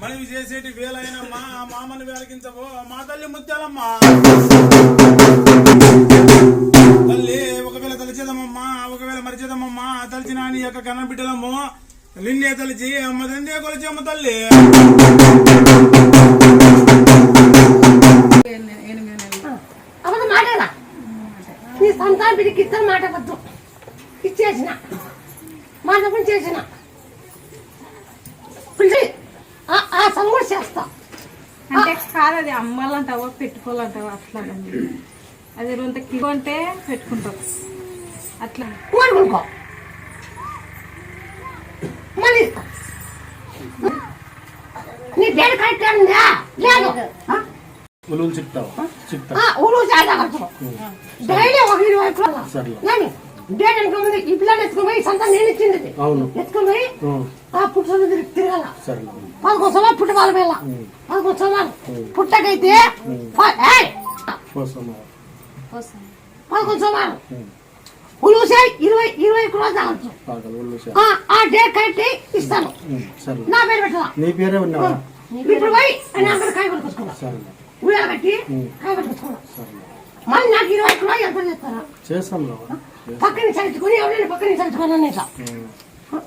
మనవి చేసేటి వేలైన మా మామను వేలకించబో మా తల్లి ముత్యాలమ్మా. తల్లి ఒకవేళ తలిచేదమ్మమ్మా ఒకవేళ మరిచేదమ్మమ్మా తలిచిన నీ యొక్క కన్న బిడ్డలమ్ము నిన్నే తలిచి అమ్మ తండ్రి కొలిచమ్మ తల్లి. అవన్న మాటలా నీ సంతానం బిడ్డకి ఇద్దరు మాట వద్దు. ఇచ్చేసిన. మాట చేసిన. పిలిచి. ఆ- ఆ సంగతి చేస్తా. అంటే కాదు అది అమ్మాలంటావా పెట్టుకోవాలంటావా? అట్లా అది రొంత కిలో అంటే పెట్టుకుంటావు అట్లా. మళ్ళీ ఇస్తా. నీ డేట్ కరెక్ట్ ఉందా? లేదు. ఆ? ఉలువులు చెప్తావా చెప్తా ఆ, ఊరు చాలా డైలీ ఒక ఇరవై సర్లే. డేట్ ఈ పిల్లలు ఎత్తుకోమని ఈ సంతానం నేను ఇచ్చింది. అవును. ఎత్తుకోమని ఆ తిరిగి తిరగాల. సరే పదకొండు సంవత్సరాలు పుట్ట వాళ్ళ పిల్ల పదకొండు సంవత్సరాలు పుట్టకైతే! పదకొండు సంవత్సరాలు. ఉలుసాయి ఇరవై ఇరవై తాగొచ్చు ఆ, డేట్ కరెక్ట్ ఇస్తాను. నా పేరు పెట్టాల నీ పేరే ఉన్నావా? ఇప్పుడు పోయి నేను అందరు కాయ కొట్టుకొచ్చుకున్నా సరే. ఉయ్యాల కట్టి కాయ మళ్ళీ నాకు ఇరవై ఎంత చేస్తారా? చేస్తాం పక్కన చలుచుకొని ఎవరైనా పక్కన చలుచుకోను అనేట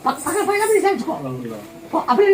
పక్కన పోయినప్పుడు చలుచుకో అప్పుడే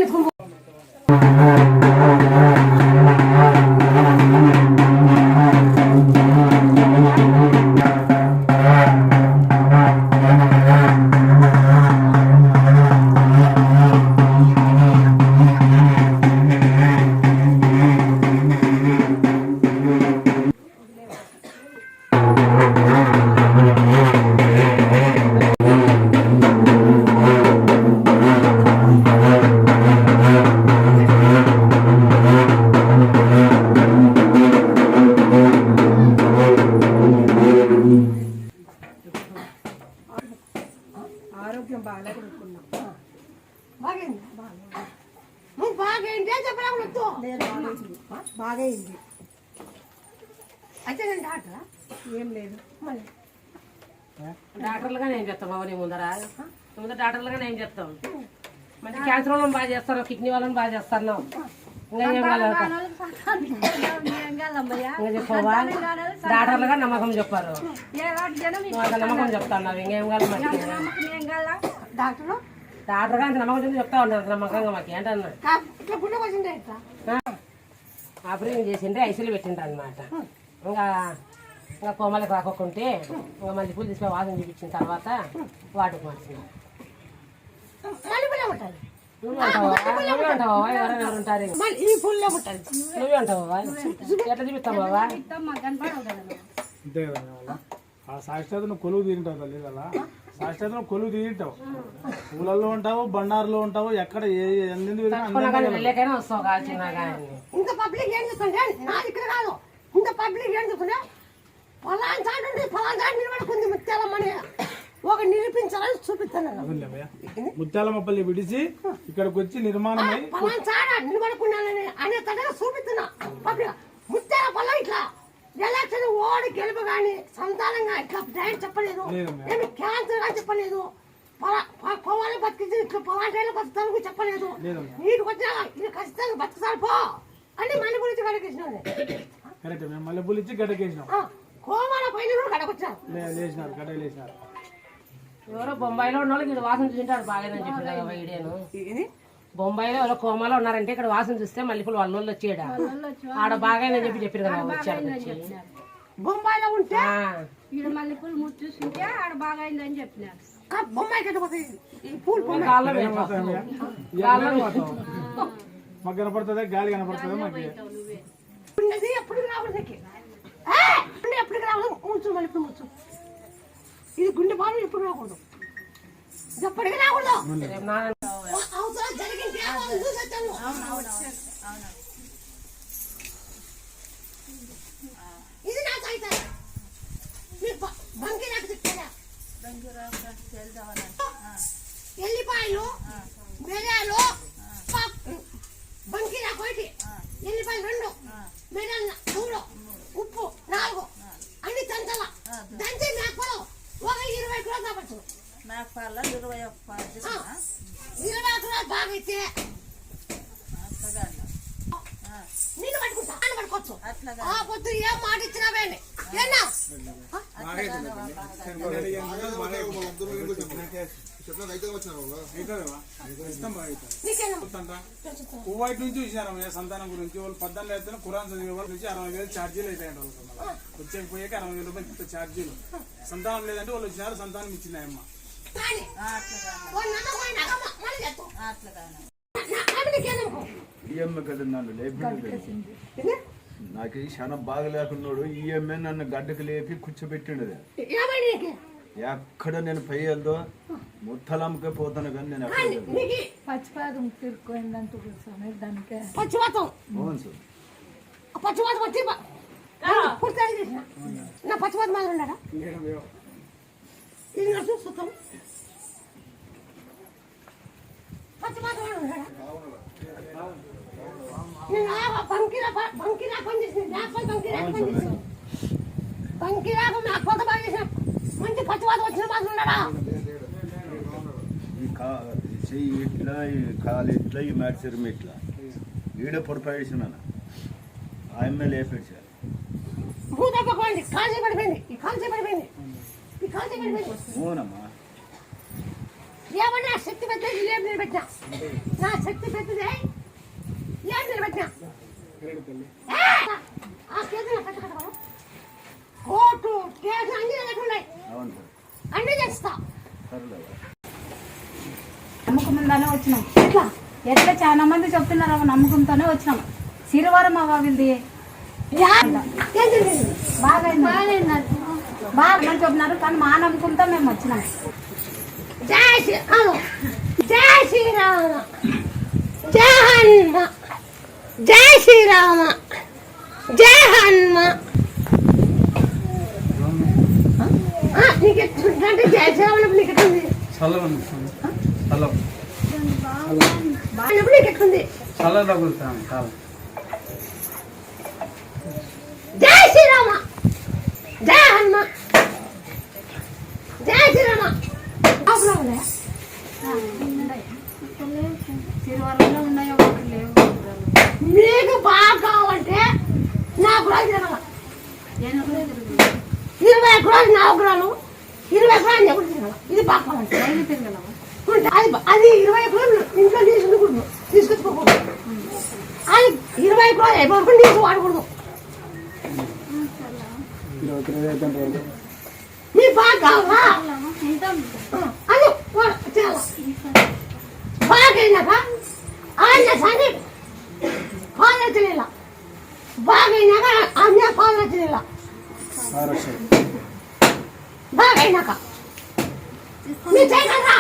వాళ్ళని బాగా చేస్తాను ఇంకా చెప్పవా డాక్టర్లుగా నమ్మకం చెప్పారు నమ్మకం చెప్తాను ఇంకేం మాకు డాక్టరు డాక్టర్గా అంత నమ్మకం చెప్పి చెప్తా ఉంటాను నమ్మకంగా మాకు ఏంటన్నా ఆపరేషన్ చేసిండ్రే ఐసీలు పెట్టిండ్రు అనమాట ఇంకా ఇంకా కోమలకు రాకోకుంటే ఇంకా మళ్ళీ పూలు తీసుకొని వాసన చూపించిన తర్వాత వాటికి మార్చింది నువ్వు ఈ పుణ్యం ఉంటుంది నువ్వే ఎట్లా చూపిస్తావు బావా అంతే కదా ఆ సాక్షాత్ కొలువు తీరింటావు తల్లి కదా కొలువు తీరింటావు పూలల్లో ఉంటావు బండారులో ఉంటావు ఎక్కడ ఏ ఇంత పబ్లిక్ ఏం చూస్తుంటే నా కాదు ఇంత పబ్లిక్ ఏం చూస్తుంటే ఫలాన్ చాటు ఫలాన్ చాటు నిలబడుకుంది ముత్యాలమ్మని ఒక నిరూపించాలని చూపిస్తాను. అదేలేవయ్య. ముత్యాలమ్మపల్లి విడిచి ఇక్కడికి వచ్చి చాట నిలబడుకున్నానని అనే తడగా చూపిస్తున్నా. ముత్యాల పల్ల ఇట్లా. ఎలక్షన్ ఓడి గెలుపు కానీ సంతానంగా ఇట్లా డైరెక్ట్ చెప్పలేదు. ఏమి క్యాన్సర్గా చెప్పలేదు. పొలాలు బతికించి ఇట్లా పొలాంటి బతుకుతాను చెప్పలేదు. నీటికి వచ్చినా ఇది ఖచ్చితంగా బతుకుతారు పో. అని మళ్ళీ గురించి కడకేసినాను కరెక్ట్ మేము మల్లెపూలు ఇచ్చి గడ్డకేసినాం కోమాల పైన కూడా లేచినారు లేచినారు ఎవరో బొంబాయిలో ఉన్న వాళ్ళకి ఇది వాసన చూసింటాడు బాగాలేదని చెప్పి కదా వీడియోను. బొంబాయిలో ఎవరో కోమాలో ఉన్నారంటే ఇక్కడ వాసన చూస్తే మల్లెపూలు వాళ్ళ వాళ్ళు వచ్చేయడా ఆడ బాగాలేదని చెప్పి చెప్పారు కదా వచ్చాడు వచ్చి. బొంబాయిలో ఉంటే? ముట్టు ఆడ బాగా అయిందని చెప్పినారు బొంబాయి. మాకు కనపడుతుందా? గాలి కనపడుతుందా మాకు? ఉన్నది ఎప్పుడు రావడం కూర్చో మళ్ళీ ఇప్పుడు కూర్చో ఇది గుండె బాగా ఎప్పుడు రాకూడదు ఎప్పటికీ రాకూడదు అవసరం జరిగింది. ఇది నా బంకి నాకు? ఎల్లిపాయలు మిరియాలు ప- బంకి నాకు ఒకటి ఎల్లిపాయలు రెండు మిరియాలు మూడు ఉప్పు నాలుగు అన్ని దంచాల దంచి మేకలు ఒక ఇరవై కిలో కావచ్చు నాకు పర్ల ఇరవై ఒక్క ఇరవై కిలో బాగా అయితే కొచ్చు ఆ పొద్దు ఏం మాట కువైట్ నుంచి చూసినారు సంతానం గురించి. వాళ్ళు పద్దెనిమిది అయితే కురాన్ చదివే వాళ్ళ నుంచి అరవై వేలు ఛార్జీలు అవుతాయండి వాళ్ళకి మళ్ళా. వచ్చేకి పోయాక అరవై వేల రూపాయలు ఛార్జీలు. సంతానం లేదంటే వాళ్ళు వచ్చినారు సంతానం ఇచ్చింది అమ్మ. నాకు క్షణం బాగలేకున్నాడు ఈఎంఐ నన్ను గడ్డకు లేపి కూర్చోబెట్టిండు ఎక్కడ నేను పోయేదో ముత్తలమ్మకే పోతాను కానీ నేను పచ్చిపాదం తిరుక్కోయిందంటూ స్వామి దానికే పచ్చివాతం. అవును సార్. ఆ పచ్చివాతం వచ్చి పూర్తి నా పచ్చివాతం మాదిరి ఉన్నాడా ఇది చూస్తాం పచ్చివాతం మాదిరి ఉన్నాడా నేను ఆ బంకిరా ప- బంకిరా పని చేసిన జ్ఞాపకం బంకిరా పని చేసిన బంకిరాకు నా కొత్త పని చేసిన మంచి పచ్చివాతం వచ్చిన మాదిరి ఉన్నాడా ఈ కా చెయ్యి ఇట్లా ఈ కాలు ఇట్లా ఈ మ్యాట్సిరం ఇట్లా ఈడ పొడిపేసినాను ఆ ఎమ్మెల్యే లేపేసారు కాల్చి పడిపోయింది ఈ కాల్చి పడిపోయింది ఈ కాల్చి పడిపోయింది అవునమ్మా. ఏమన్నా శక్తి పెద్దది లేపు నిలబెట్టినా నా శక్తి పెద్దది నిలబెట్టినా ఏ! ఆ కేసులు పెద్ద పెద్ద. కోర్టు కేసు అన్ని ఉన్నాయి. చేస్తా. వచ్చినాం. ఎట్లా? ఎట్లా చాలా మంది చెప్తున్నారు అవ్వ నమ్మకంతోనే వచ్చినాం. శిరవారం అవ్వ వీళ్ళది? ఏం బాగా బాగా చెప్తున్నారు కానీ మా నమ్మకంతో మేము వచ్చినాం. జై శ్రీ అవును. జై శ్రీరామ. జై హనుమ. జై శ్రీరామ. జై హనుమ. నీకు ఎట్లుందంటే జై శ్రీరామ నీకు అన్నప్పుడు నీకు కాదు జై శ్రీరామ. జై హనుమ జై శ్రీరామ అవునా ఉందా? శిరవారంలో ఉన్నాయో ఒకటి లేవు మీకు బాగా కావాలంటే నాకు రాజు తిరగాల ఇరవై ఎకరాలు నా ఎకరాలు ఇరవై ఎకరాలు ఎప్పుడు తిరగాల ఇది బాగా కావాలంటే డైలీ తిరగలవా ఉంటే అది అది ఇరవై ఎకరాలు ఇంట్లో తీసుకుంటూ తీసుకొచ్చుకోకూడదు అది ఇరవై ఎకరాలు అయిపోయి నీకు వాడకూడదు మీ బాగా అది వా- చేయాలి బాగా అయినాక ఆయన సంగతి పాలనీలా బాగా అయినాక అన్న పాలనీలా బాగా అయినాక మీ చేయగలరా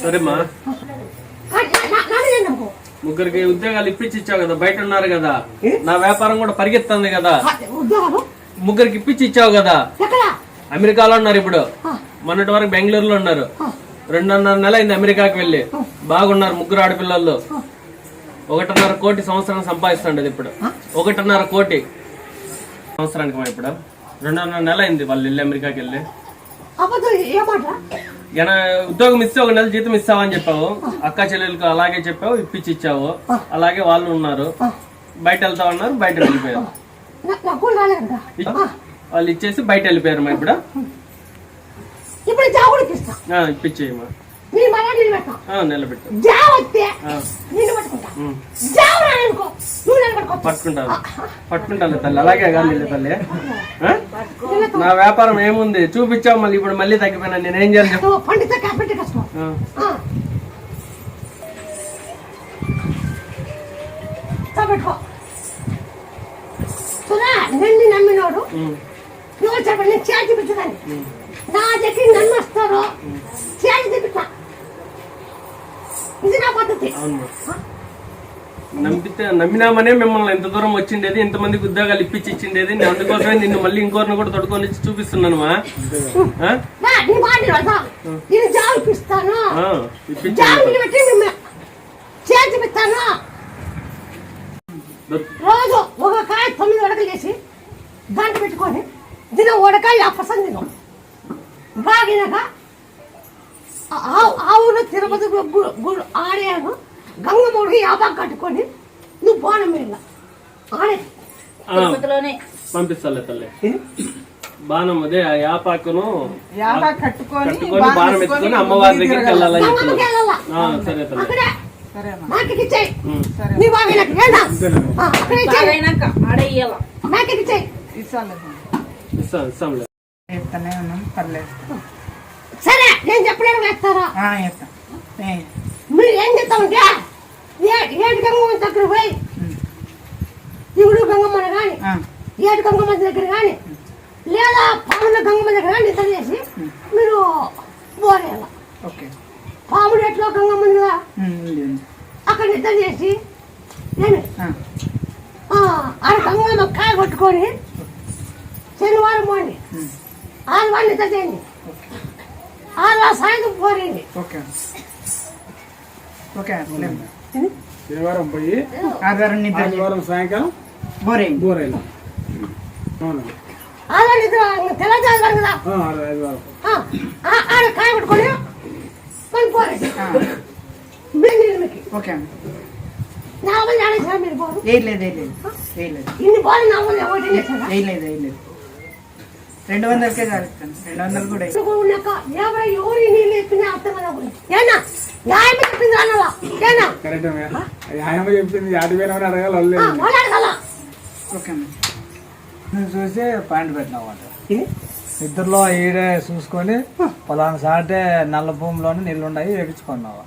సరేమ్మా. ముగ్గురికి ఉద్యోగాలు ఇప్పించి ఇచ్చావు కదా బయట ఉన్నారు కదా. నా వ్యాపారం కూడా పరిగెత్తుంది కదా. ముగ్గురికి ఇప్పించి ఇచ్చావు కదా అమెరికాలో ఉన్నారు ఇప్పుడు. మొన్నటి వరకు బెంగళూరులో ఉన్నారు. రెండున్నర నెల అయింది అమెరికాకి వెళ్ళి. బాగున్నారు ముగ్గురు ఆడపిల్లలు. ఒకటిన్నర కోటి సంవత్సరం సంపాదిస్తుండదు ఇప్పుడు. ఒకటిన్నర కోటి సంవత్సరానికి ఇప్పుడు. రెండున్నర నెల అయింది వాళ్ళు వెళ్ళి అమెరికాకి వెళ్ళి. ఉద్యోగం ఇస్తే ఒక నెల జీతం ఇస్తావని చెప్పావు. అక్క చెల్లెలకు అలాగే చెప్పావు ఇప్పించి ఇచ్చావు అలాగే వాళ్ళు ఉన్నారు. బయట వెళ్తా ఉన్నారు బయట వెళ్ళిపోయారు. వాళ్ళు ఇచ్చేసి బయట వెళ్ళిపోయారు మా ఇప్పుడు? ఇప్పించేయమ్మా. నీ మళ్ళా నిలబెట్టా ఆ, నిలబెట్టు. జా వస్తే నిన్ను పట్టుకుంటా. ఉమ్. జావు రాలనుకో నువ్వు పట్టుకుంటాను. పట్టుకుంటాను తల్లి. అలాగే కాదు తల్లి? నా వ్యాపారం ఏముంది? చూపించావు మళ్ళీ. ఇప్పుడు మళ్ళీ తగ్గిపోయినా నేను ఏం చేయాలి పండిత కాబట్టి కష్టం పెట్టుకో. నన్ను నమ్మినోడు. ఉమ్, నువ్వు చెప్పండి నేను చేతి నా దగ్గర వస్తారు? చేతి తిప్పుతా ఇది నా పద్ధతి. అవునమ్మా నమ్మితే నమ్మినామనే మిమ్మల్ని ఎంత దూరం వచ్చిండేది ఇంతమందికి ఉద్యోగాలు ఇప్పించి ఇచ్చిండేది. నేను అందుకోసమే నిన్ను మళ్ళీ ఇంకోరిని కూడా తొడుకొని చూపిస్తున్నాను మా. రోజు ఒక కాయ తొమ్మిది వడకలు చేసి గంట పెట్టుకొని దిన ఉడక యాభై పర్సెంట్ తిను బాగినాక ఆ- ఆ- ఆ ఊళ్ళో తిరుపతి గుడి ఆడాను. గంగమ్మడికి యాభై కట్టుకొని నువ్వు బాణం మీద ఆడే. పంపిస్తాలే తల్లి. బాణం అదే ఆ యాపాకును కట్టుకొని బాణం ఎత్తుకొని అమ్మవారి దగ్గరికి వెళ్ళాలని చెప్తున్నాను సరే తల్లి. మాకి. నీ నాకు అక్కడే మాకి ఇస్తాను చెప్తానే ఉన్నాం పర్లేదు. సరే నేను చెప్పలేదు వేస్తారా? చెప్తాం మీరు ఏం చేస్తామంటే ఏ- ఏడు గంగమ్మ దగ్గర పోయి శివుడు గంగమ్మ కానీ ఏడు గంగమ్మ దగ్గర కానీ లేదా పాముల గంగమ్మ దగ్గర కానీ నిద్ర చేసి మీరు బోరేయాల ఓకే. పాముడు ఎట్లో గంగమ్మ కదా. అక్కడ నిద్ర చేసి నేను ఆడ గంగమ్మ కాయ కొట్టుకొని శనివారం పోండి. ఆదివారం నిద్ర చేయండి. సాయంత్రం పోరేయండి ఓకే. ఓకే. శనివారం పోయి ఆదివారం నిద్ర ఆదివారం సాయంకాలం బోరేయండి బోరేలు అవునండి ఆదివారం నిద్ర తెల్లజారు కదా? ఆదివారం. ఆడ కాయ కొట్టుకొని మనం మీకు. ఓకే. అండి నలభై ఆడేసినా మీరు పోరు. వేయలేదు వేయలేదు వేయలేదు ఇన్ని నలభై ఒకటి చేశారా వేయలేదు వేయలేదు రెండు వందలకే రెండు వందలు కూడా ఎవరు ఎవరు కరెక్ట్ చెప్పింది. యాటి వేల వాళ్ళు అడగాల? ఓకే అండి నువ్వు చూసి పాయింట్ పెట్టినావు ఇద్దరులో ఈడే చూసుకొని పలానా సాటే నల్ల భూమిలోనే నీళ్ళు ఉన్నాయి వేపించుకున్నావు?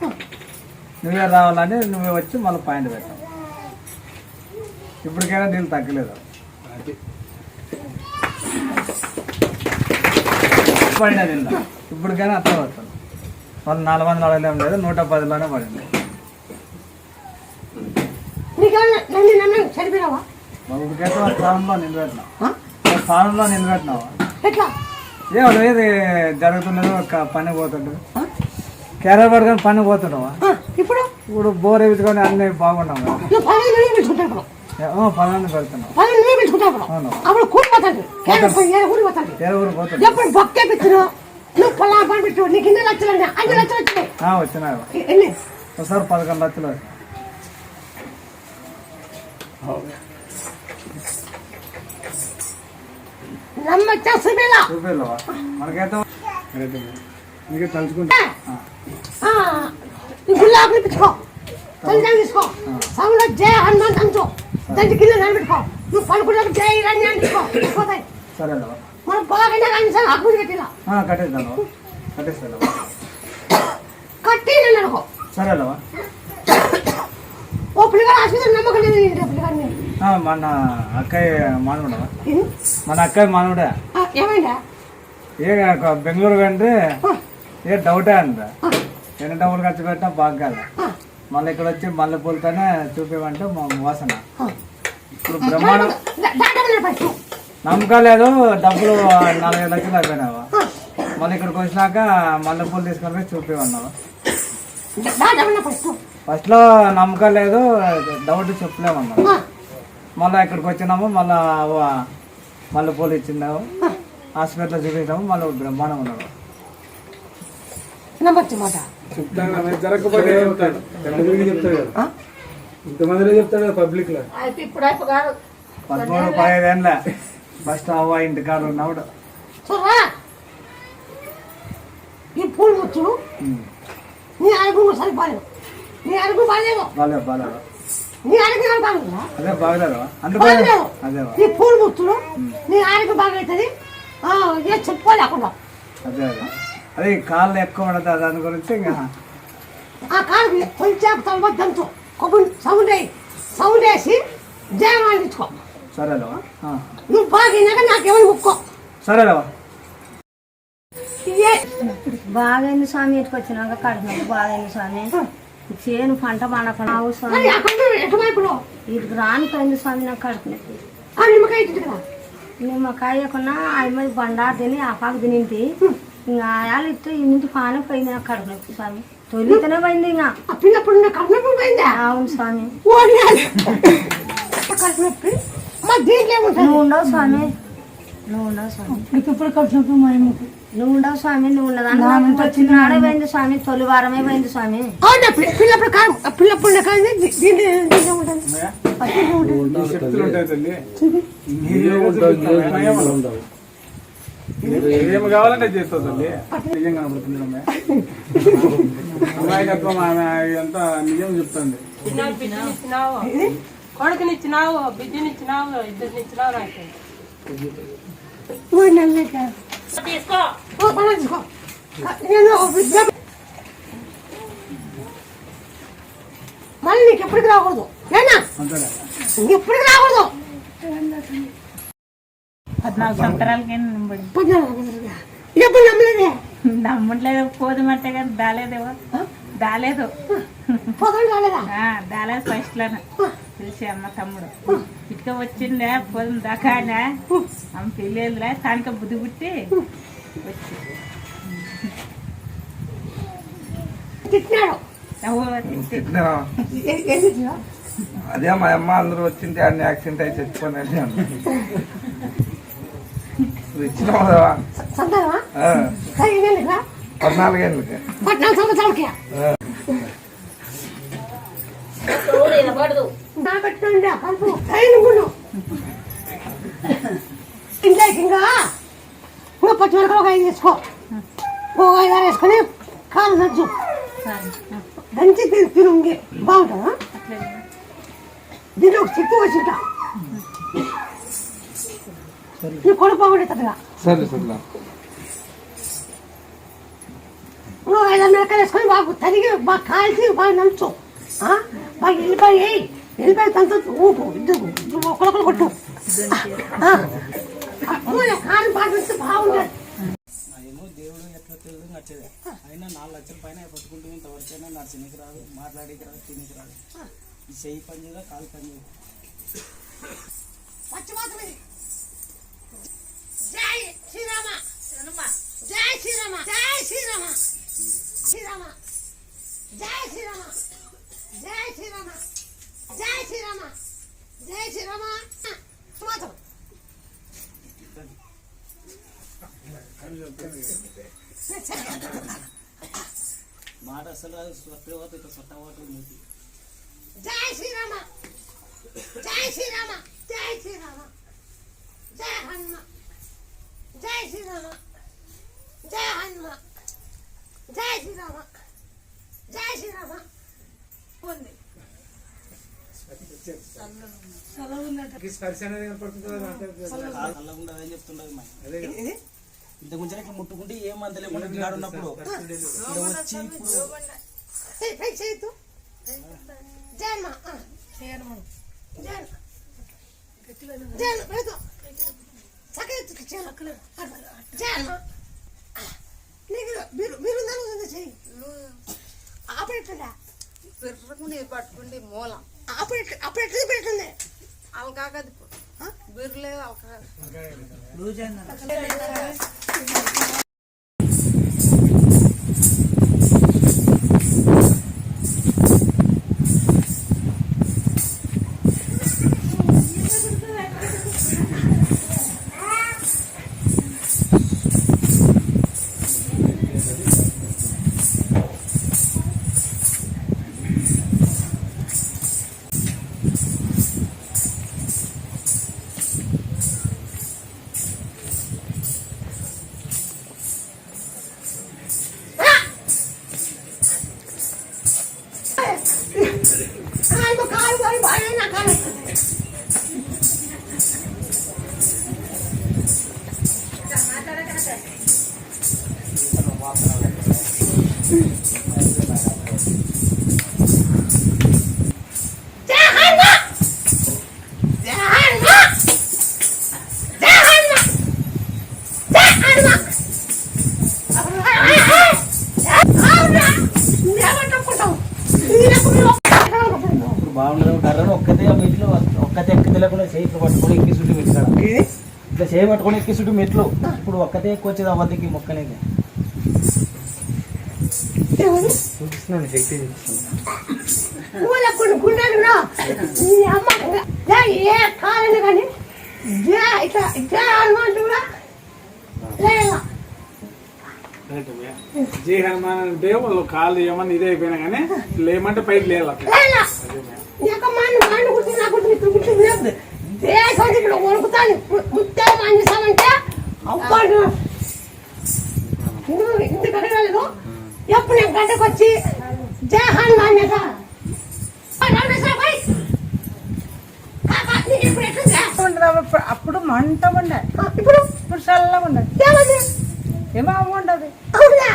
నువ్వే రావాలని నువ్వే వచ్చి మళ్ళీ పాయింట్ పెట్టావు. ఇప్పటికైనా నీళ్ళు తగ్గలేదు? పడినది ఇందా ఇప్పటికైనా అట్లా పడుతుంది వాళ్ళు నాలుగు వందల అడగలేం లేదు నూట పదిలోనే పడింది. ఇప్పటికైతే వాళ్ళ స్థానంలో నిలబెట్టినావు వాళ్ళ స్థానంలో నిలబెట్టినావు? ఏమో ఏది జరుగుతున్నదో ఒక పని పోతుంటుంది కేరళ పడుకొని పని పోతున్నావా ఇప్పుడు? ఇప్పుడు బోర్ వేయించుకొని అన్ని బాగున్నాము పనులు పెడుతున్నావు పని నువ్వు పెట్టుకుంటావు. అప్పుడు ఎప్పుడు బొక్కే పెట్టినా నువ్వు పొలా పని పెట్టు నీకు ఎన్ని లక్షలు అంటే అన్ని లక్షలు వచ్చినాయి. వచ్చినాయి. ఎన్ని? ఒకసారి పదకొండు లక్షలు నమ్మచ్చా సుబేలా? చూపిల్లవా మనకైతే నీకే తలుచుకుంటా. గుళ్ళాకులు పిచ్చుకో సంజాలు తీసుకో. సౌండ్లో జయ హనుమాన్ అంచు దాని కింద నిలబెట్టుకో నువ్వు పలుకులకు జయ ఇరాని అంటుకో పోతాయి సరేలేవా మనం బాగా కానీ సార్ అప్పుడు కట్టిలా కట్టేస్తాను కట్టేస్తాను కట్టి నన్ను అనుకో సరేలేవా ఓ పిల్లగాడు ఆసుపత్రి నమ్మకం లేదు ఏంటి పిల్లగాడిని ఆ, మన అక్కయ్య మానవుడవా మన అక్కయ్య మానవుడే ఏమైందా ఏ ఒక బెంగళూరు కంటే ఏ డౌటే అంట ఎన్ని డబ్బులు ఖర్చు పెట్టినా బాగా కాదు మళ్ళీ ఇక్కడ వచ్చి మల్లె పూలతోనే చూపించమంటే మా వాసన. ఇప్పుడు బ్రహ్మాండం నమ్మకం లేదు డబ్బులు నాలుగైదు లక్షలు అయిపోయినావా? మళ్ళీ ఇక్కడికి వచ్చినాక మల్లె పూలు తీసుకొని పోయి చూపించమన్నావా డాక్టర్ ఫస్ట్ ఫస్ట్. లో నమ్మకం లేదు డౌట్ చెప్పలేమన్నా మళ్ళీ ఇక్కడికి వచ్చినాము మళ్ళీ మల్లె పూలు ఇచ్చినాము హాస్పిటల్లో చూపించాము మళ్ళీ బ్రహ్మాండం ఉన్నాడు. నమ్మచ్చు మాట. జరగకపోతే చెప్తాడు ఎంతమందికి చెప్తాడు కదా. ఇంతమందిలో చెప్తాడు కదా పబ్లిక్లో పదమూడు ఫస్ట్ అవ్వ ఇంటి కాడ ఈ పూలు నీ సరిపోలేదు. నీ ఆరోగ్యం బాగాలేదు బాగాలేదు బాగాలేదు నీ ఆరోగ్యం బాగుందా అదే బాగలేదు? అందుకని బాగలేదు అదే నీ పూలు ముచ్చులు నీ ఆరోగ్యం బాగవుతుంది ఏ చెప్పుకోలేకుండా. అదే అదే. అదే కాళ్ళు ఎక్కువ ఉండదు దాని గురించి ఇంకా. ఆ కాలుకి కొంచెం కొబ్బరి సౌండ్ సౌండ్ వేసి జయం అందించుకో సరేలేవా ఆ. నువ్వు బాగా నాకేమైనా ముక్కో. సరేలేవా ఏ. బాగైంది స్వామి ఇటుకు వచ్చినాక కడుపు బాగైంది స్వామి. చేను పంట పండకుండా మరి స్వామి రానిపోయింది స్వామి నాకు కడుపు నిమ్మకాయ కొన్నా అది మరి బండారు తిని ఆ పాకు తినింటి ఇంకా ఆయాలు ఇస్తే ఈ నుంచి పానే పోయింది నాకు కడుపు నొప్పి స్వామి తొలితేనే పోయింది ఇంకా ఆ పిల్లప్పుడు నా కడుపు పోయిందా అవును స్వామి ఓడి కడుపు నొప్పి మా దీంట్లో ఏముంటుంది నువ్వు ఉండవు స్వామి నువ్వు ఉండవు స్వామి ఇప్పుడు కలిసినప్పుడు మా అమ్మకు నువ్వు ఉండవు స్వామి నువ్వు ఉండదు వచ్చినాడే పోయింది స్వామి తొలి వారమే పోయింది స్వామి అవునా పిల్ల- పిల్లప్పుడు కాదు పిల్లప్పుడు కానీ దీంట్లో దీంట్లో ఉంటుంది నీ శక్తులు ఉంటాయి తల్లి ఏమి కావాలంటే తల్లి నిజం కనబడుతుంది అమాయకత్వం ఆమె ఎంత నిజం చెప్తుంది. కొడుకునిచ్చినావు బిడ్డనిచ్చినావు ఇద్దరినిచ్చినావు నాకు. మళ్ళీ నీకు ఎప్పటికి రాకూడదు. ఎప్పటికి రాకూడదు. పద్నాలుగు సంవత్సరాలకి నింబడి. ఎప్పుడు నమ్మలేదే? నమ్మట్లేదు పోదమంటే కానీ దాలేదేవో దాలేదు దాలేదు. ఫస్ట్లోనే. తెలిసి అమ్మ తమ్ముడు. ఇటుక వచ్చిండే పోదం దాకానే అమ్మ పెళ్ళేదిలే తానిక బుద్ధి పుట్టి వచ్చి తిట్టినాడు? అదే మా అమ్మ అందరూ వచ్చింటే అన్ని యాక్సిడెంట్ అయి చచ్చిపోయినది ఇచ్చినావు కదా స- సంతానమా ఆ, సరే ఎన్ని రా పద్నాలుగేళ్ళకి పద్నాలుగు సంవత్సరాలకి? ఇంకా ఇంకా పచ్చిమిరపకాయ ఒక ఐదు వేసుకో. ఒక ఐదు ఆరు వేసుకొని కాలు నచ్చు. దంచి ఇంకే బాగుంటుందా? దీంట్లో ఒక చెట్టు వచ్చింట నీ కొడుకు బాగుండేటట్టుగా సరే సరే నువ్వు ఐదు మిరకాయలు వేసుకొని బాగా తరిగి బాగా కాల్చి బాగా నంచు. ఆ? బాగా వెళ్ళిపోయి వెళ్ళిపోయి తనతో ఊపు ఇద్దరు ఒకరొకరు కొట్టు. కాలు నంచి బాగుంటుంది ఏమో దేవుడు ఎట్లా తెలియదు నచ్చదే. అయినా నాలుగు లక్షల పైన పట్టుకుంటూ ఇంతవరకైనా నడిచినకి రాదు మాట్లాడేకి రాదు తినేకి రాదు. ఈ చెయ్యి పని చేయదా కాలు పని చేయదు? పచ్చి మాత్రమే. జై శ్రీరామ జై శ్రీరామ జై శ్రీరామ శ్రీరామ జై శ్రీరామ జై శ్రీరామ జై శ్రీరామ జై శ్రీరామ మాత్రం మాట అసలు రాదు సొట్ట పోతే ఇట్లా సొట్ట పోతుంది నీకు జై శ్రీరామ జై శ్రీరామ జై శ్రీరామ జై హనుమ జై శ్రీరామ జై హనుమ జై శ్రీరామ జై శ్రీరామ ఉంది ఇంత కొంచెం ఇట్లా ముట్టుకుంటే ఏం అంత లేకుండా గాడు ఉన్నప్పుడు? వచ్చి ఇప్పుడు hey, say పెట్టుకుని పట్టుకుంటే మూలం. ఆపరేటర్ పెట్టండి అలకాకది బిర్లేదు అలకా ఇట్లా పట్టుకొని ఎక్కి చుట్టూ మెట్లు ఇట్లా చేయి పట్టుకొని ఎక్కి చుట్టూ మెట్లు. ఇప్పుడు ఒక్కతే ఎక్కువ వచ్చేది అవ్వద్దుకి మొక్కనేకి చూపిస్తున్నాను శక్తి హనుమాన్. జై అంటే వాళ్ళు కాళ్ళు ఏమన్నా ఇదే అయిపోయినా కానీ లేమంటే పైకి లేదు అట్లా లేదా నీకు మన మన గుర్తు నా గుర్తు ఇప్పుడు గుర్తు లేదు ఇప్పుడు వణుకుతాను ముత్తే మానేసామంటే అవ్వడు. ఇంటికి అడగలేదు ఎప్పుడు నేను గంటకు వచ్చి ఉండదు అప్పుడు- అప్పుడు మంట ఉండే ఇప్పుడు? ఇప్పుడు చల్లగా ఉండదు. ఏమో ఉండదు. అవునా?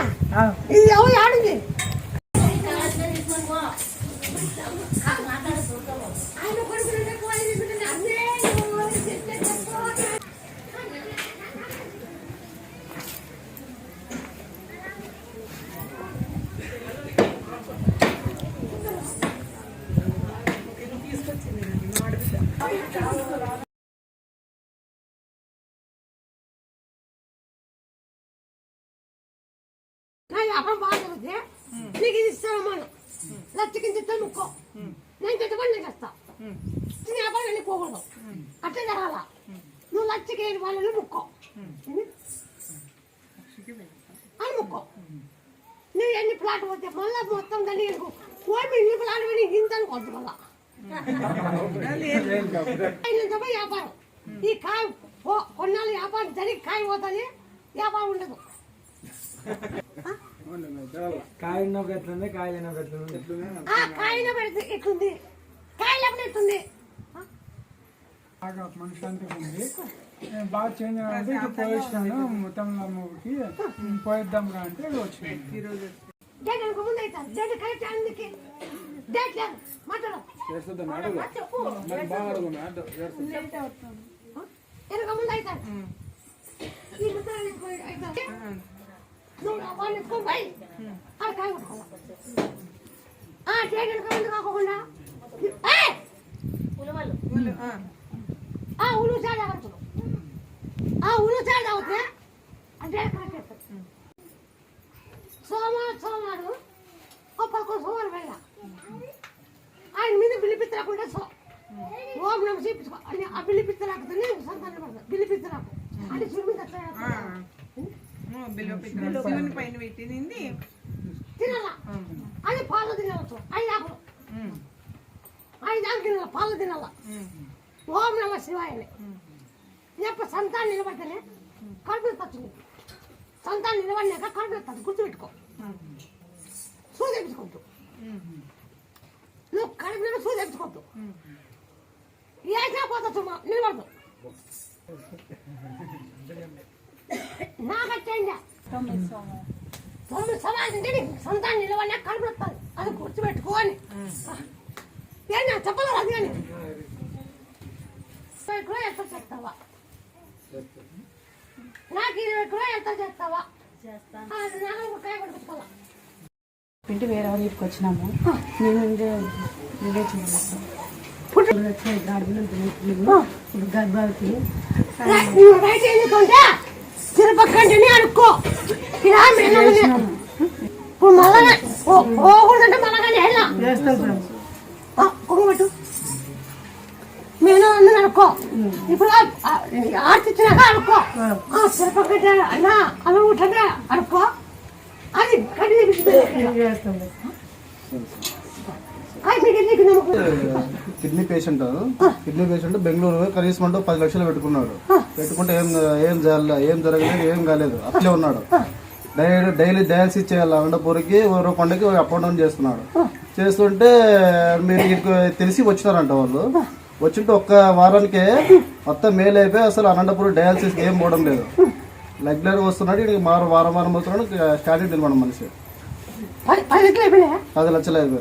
ఇది ఎవరు ఆడింది? ఎన్ని ప్లాట్ పోతే మళ్ళీ మొత్తం దాన్ని పోయి ఇన్ని ప్లాట్ పోయి ఇంత అనుకోవద్దు మళ్ళా. వ్యాపారం. ఈ కాయ కొన్నాళ్ళు వ్యాపారం జరిగి కాయ పోతుంది వ్యాపారం ఉండదు. కాయ ఉన్నప్పుడు ఎట్లుంది కాయ లేనప్పుడు ఎట్లుంది ఆ కాయన పెడితే ఎట్లుంది? కాయలప్పుడు ఎట్లుంది? బాగా మనశ్శాంతిగా ఉంది. నేను బాగా చేంజ్ ఇక పోయిస్తాను మొత్తం పోయిద్దాం అంటే వచ్చింది డేట్ అనుకో ముందు అవుతుంది డేట్ కరెక్ట్ అందుకే డేట్ లేదు మాట్లాడు. చెప్పు నాకు బాగా అడుగు అడ్డు వెనక ముందు అవుతుంది. అవుతుంది నువ్వు వాళ్ళు ఎత్తుకొని పోయి అది కాయ కొట్టుకోవాలి ఆ. డేట్ వెనక ముందు కాకుండా! ఆ ఉలు చాలు అవచ్చు ఆ ఉలు చాలు అవుతే అంటే కరెక్ట్ అవుతుంది సోమవారం సోమవారం ఒక్కొక్క సోమవారం వెళ్ళ. ఆయన మీద బిల్లిపిత్తరాకుంటే సో ఓం నమ చేపించుకో అని ఆ బిల్లిపిత్తరాకుతోనే సంతానం పడుతుంది బిల్లిపిత్తరాకు అంటే అట్లా శివుని పైన పెట్టింది. తినాల? అది పాలు తినవచ్చు ఐదు ఆకులు. ఐదు ఆకులు తినాల? పాలు తినాల? ఓం నమ శివాయని. ఎప్పుడు సంతానం నిలబడితేనే కడుపు తచ్చుంది సంతానం నిలబడినాక తచ్చు గుర్తుపెట్టుకో. సూదించుకోవద్దు నువ్వు కడుపు మీద సూదించుకోవద్దు ఏసినా పోతా సుమా నిలబడదు. నాకట్టేందా తొమ్మిది సమాజం నీకు సంతానం నిలబడినా కడుపు వస్తుంది అది గుర్తుపెట్టుకో అని. ఏం నేను చెప్పలేదు అది కానీ చేస్తావా నాకు ఇరవై కిలో ఎంత చేస్తావా ఇంటి వేరే వాళ్ళ ఇంటికి వచ్చినాము నేను ఇదే ఇప్పుడు గర్భవతి తిరుపక్కంటిని అనుకో ఇలా ఇప్పుడు మళ్ళా పోకూడదంటే మళ్ళా కానీ వెళ్ళా kidney patient kidney patient Bengaluru కనీసం అంటూ పది లక్షలు పెట్టుకున్నాడు. పెట్టుకుంటే ఏం ఏం జరగలేదు ఏం జరగలేదు ఏం కాలేదు. అట్లే ఉన్నాడు. డైలీ డైలీ డయాలసిస్ చేయాలి అనంతపూర్కి ఓరో పండుగకి అప్ అండ్ డౌన్ చేస్తున్నాడు. చేస్తుంటే మీరు తెలిసి వచ్చినారంట వాళ్ళు. వచ్చింటే ఒక్క వారానికే మొత్తం మేలు అయిపోయి అసలు అనంతపురం డయాలసిస్ ఏం పోవడం లేదు. రెగ్యులర్గా వస్తున్నాడు ఇక్కడికి మారు వారం వారం వస్తున్నాడు స్టార్టింగ్ నిలబడం మనిషి. పది లక్షలు ఏమి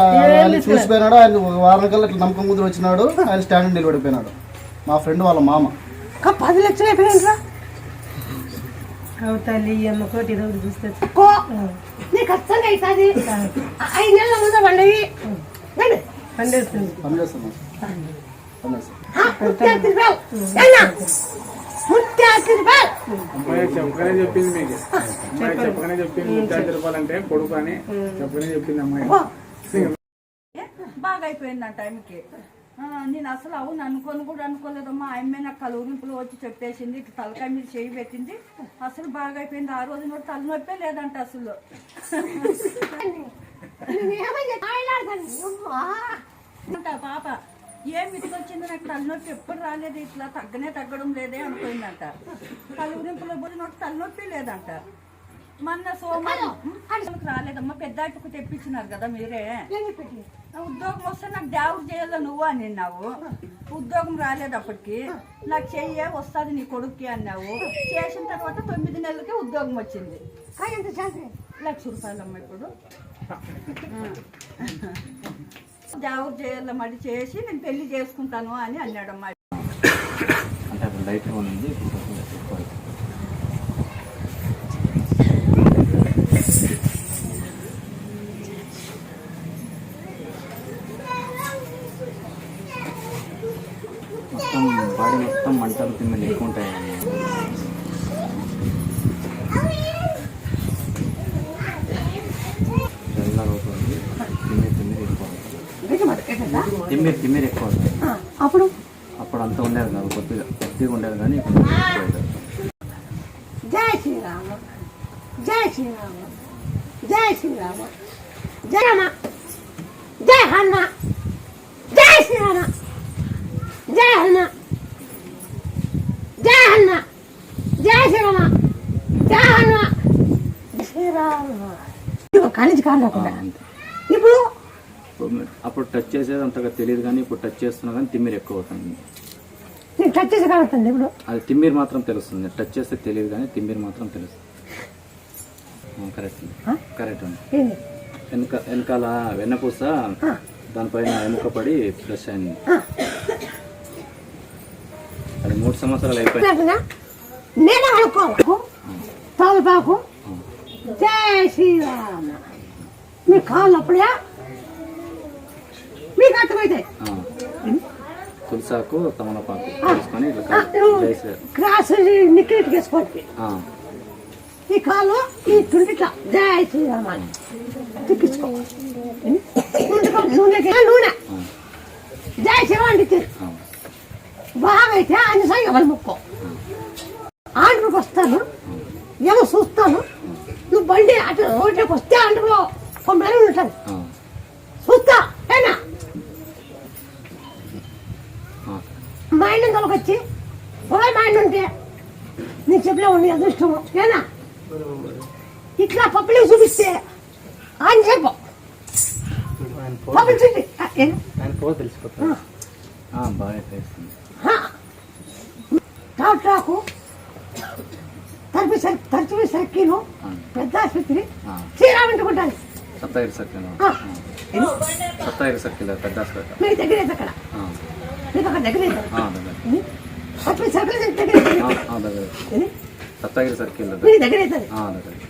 ఆయన చూసిపోయినాడు ఆయన ఒక వారం కల్లా ఇట్లా నమ్మకం కుదిరి వచ్చినాడు ఆయన స్టాండ్ నిలబడిపోయినాడు. మా ఫ్రెండ్ వాళ్ళ మామ. ఇంకా పది లక్షలు అయిపోయినాయి అవుతాలి అమ్మకోటి ఈరోజు చూస్తే నీకు ఖచ్చితంగా అవుతుంది? ఐదు నెలల ముందు పండుగ రండి పండేస్తుంది. చెప్పకనే చెప్పింది మీకు. అమ్మాయి చెప్పకనే చెప్పింది ముప్పై ఐదు రూపాయలు అంటే కొడుకు అని చెప్పకనే చెప్పింది అమ్మాయి. బాగా ఆమెకి ఆ, నేను అసలు అవును అనుకోను కూడా అనుకోలేదమ్మా. ఆయమ్మే నాకు కలుగునింపులు వచ్చి చెప్పేసింది ఇట్లా తలకాయ మీద చేయి పెట్టింది. అసలు బాగా అయిపోయింది. ఆ రోజు కూడా తలనొప్పే లేదంట అసలు. అంట పాప ఏం ఇటుకొచ్చింది నాకు తలనొప్పి ఎప్పుడు రాలేదు. ఇట్లా తగ్గనే తగ్గడం లేదే అనుకుందంట. కలుగురింపులో పోయి నాకు తలనొప్పి లేదంట. మొన్న సోమవారం రాలేదమ్మా పెద్ద అట్టుకు తెప్పించినారు కదా మీరే. ఉద్యోగం వస్తే నాకు దేవుడు చేయాలి నువ్వు అని అన్నావు ఉద్యోగం రాలేదు అప్పటికి. నాకు చెయ్యే వస్తుంది నీ కొడుక్కి అన్నావు. చేసిన తర్వాత తొమ్మిది నెలలకే ఉద్యోగం వచ్చింది. కానీ ఎంత శాస్త్రి లక్ష రూపాయలమ్మ ఇప్పుడు. దేవుడు చేయాలి మరి చేసి నేను పెళ్ళి చేసుకుంటాను అని అన్నాడమ్మా. అంటే లైట్ ఉంది ఇప్పుడు కొంచెం ఎక్కువ అవుతుంది. మొత్తం బాడీ మొత్తం మంటలు తిమ్మలు ఎక్కువ ఉంటాయండి తెల్లగా అవుతుంది తిమ్మిరి తిమ్మిరి ఎక్కువ అవుతుంది తిమ్మిరి తిమ్మిరి ఎక్కువ అప్పుడు? అప్పుడు అంత ఉండేది కాదు కొద్దిగా కొద్దిగా ఉండేది కానీ ఇప్పుడు. జై శ్రీరామ జై శ్రీరామ జై శ్రీరామ జై రామ జై హనుమ జై శ్రీరామ జై హనుమ జై హనుమ జై శ్రీరామ జై హనుమ శ్రీరామ. కాలేజీ కాదు ఆ, అంతే ఇప్పుడు ఇప్పుడు మీ- అప్పుడు టచ్ చేసేది అంతగా తెలియదు కానీ ఇప్పుడు టచ్ చేస్తున్నా కానీ తిమ్మిరి ఎక్కువ అవుతుంది నేను టచ్ చేసి ఇప్పుడు. అది తిమ్మిరి మాత్రం తెలుస్తుంది. టచ్ చేస్తే తెలియదు కానీ తిమ్మిరి మాత్రం తెలుస్తుంది. కరెక్ట్ కరెక్ట్ అండి ఏంది? వెనక వెనకాల వెన్నపూస దానిపైన ఎముక పడి ప్లస్ అయింది. అది మూడు సంవత్సరాలు అయిపోయింది. నేను తలపాకు జై శ్రీరామ. మీ కాళ్ళు అప్పుడే మీకు అర్థమైతే. ఆ. తులసాకు తమలపాకు తీసుకొని క్రాస్ నిక్కెట్ వేసుకోండి. ఈ కాలు ఈ తుండిట్లా జై శ్రీరామ తిప్పించుకో. నూనె నూనె. ఆ, జై శ్రీరామ. బాగా అయితే ఆయన సై ఎవరు ముక్కో. ఆంధ్రకి వస్తాను ఏమో చూస్తాను నువ్వు బండి అటు రోడ్లోకి వస్తే ఆంధ్రలో కొమ్మలు ఉంటాను ఆ, చూస్తా ఏనా ఆ. మా ఇంటి తొలకొచ్చి పొలం మా ఉంటే నీ చెప్పలే ఉండి అదృష్టము ఏనా? ఇట్లా పప్పులే చూపిస్తే ఆయన చెప్పు. పప్పులు చూపి? ఆయన. టాటాకు తరిపి సరి తరిపి సరికిను పెద్ద ఆసుపత్రి. శ్రీరామంటుకుంటాను సప్తగిరి సర్కిల్. సప్తగిరి సర్కిల్ పెద్ద హాస్పిటల్ మీకు దగ్గర అక్కడ. మీకు అక్కడ దగ్గర దగ్గర? సప్తగిరి సర్కిల్ దగ్గర. అవుతుంది.